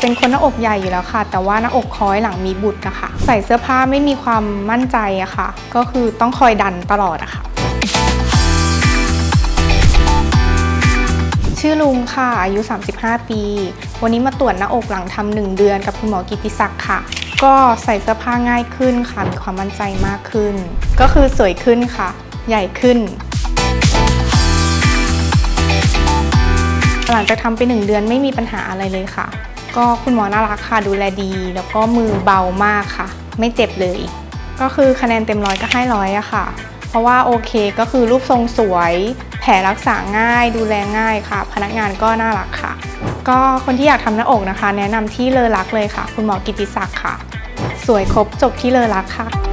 เป็นคนหน้าอกใหญ่อยู่แล้วค่ะ แต่ว่าหน้าอกคล้อยหลังมีบุตรนะคะ ใส่เสื้อผ้าไม่มีความมั่นใจอะค่ะ ก็คือต้องคอยดันตลอดอะค่ะ ชื่อลุงค่ะ อายุ 35 ปี วันนี้มาตรวจหน้าอกหลังทำหนึ่งเดือนกับคุณหมอกิติศักดิ์ค่ะ ก็ใส่เสื้อผ้าง่ายขึ้นค่ะ มีความมั่นใจมากขึ้น ก็คือสวยขึ้นค่ะ ใหญ่ขึ้นหลังจากทำไปหนึ่งเดือนไม่มีปัญหาอะไรเลยค่ะ ก็คุณหมอน่ารักค่ะดูแลดี แล้วก็มือเบามากค่ะ ไม่เจ็บเลย ก็คือคะแนนเต็มร้อยก็ให้ร้อยอะค่ะ เพราะว่าโอเคก็คือรูปทรงสวย แผลรักษาง่าย ดูแลง่ายค่ะ พนักงานก็น่ารักค่ะ ก็คนที่อยากทำหน้าอกนะคะ แนะนำที่เลอรักเลยค่ะ คุณหมอกิติศักดิ์ค่ะ สวยครบจบที่เลอรักค่ะ